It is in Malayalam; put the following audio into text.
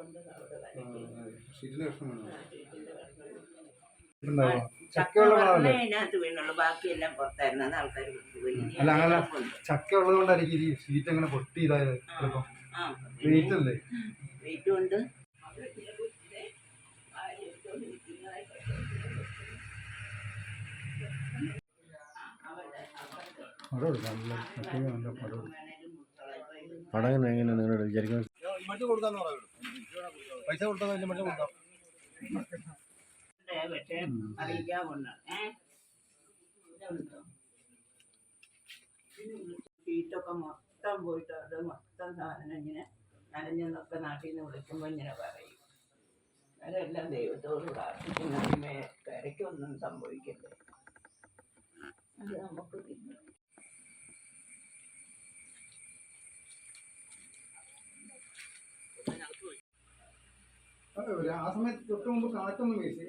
കൊണ്ട് അവിടെ ഇതിനകത്ത് വീണുള്ളൂ. ബാക്കിയെല്ലാം പുറത്തായിരുന്നു ആൾക്കാർ അല്ല, അങ്ങനെ- ചക്ക ഉള്ളത് കൊണ്ടായിരിക്കും ഈ സീറ്റ് അങ്ങനെ പൊട്ടി ഇതായത് ചിലപ്പോ. ആ. വെയിറ്റ് അല്ലേ? വെയിറ്റും ഉണ്ട്. പടം എങ്ങനെ നിങ്ങൾ വിചാരിക്കുന്നത്? മറ്റു കൊടുക്കാന്ന് പറയുള്ളൂ. പൈസ കൊടുത്താൽ വലിയ മറ്റു കൊടുക്കാം. ഷീറ്റൊക്കെ മൊത്തം പോയിട്ട് അത് മൊത്തം സാധനം ഇങ്ങനെ നനഞ്ഞെന്നൊക്കെ നാട്ടിൽ നിന്ന് വിളിക്കുമ്പോൾ ഇങ്ങനെ പറയും. അവരെല്ലാം ദൈവത്തോട് പ്രാർത്ഥിക്കുന്ന. കരയ്ക്കൊന്നും സംഭവിക്കില്ല? അത് നമുക്ക് ആ സമയത്ത് തൊട്ട് മുമ്പ് കാറ്റൊന്നും വീശി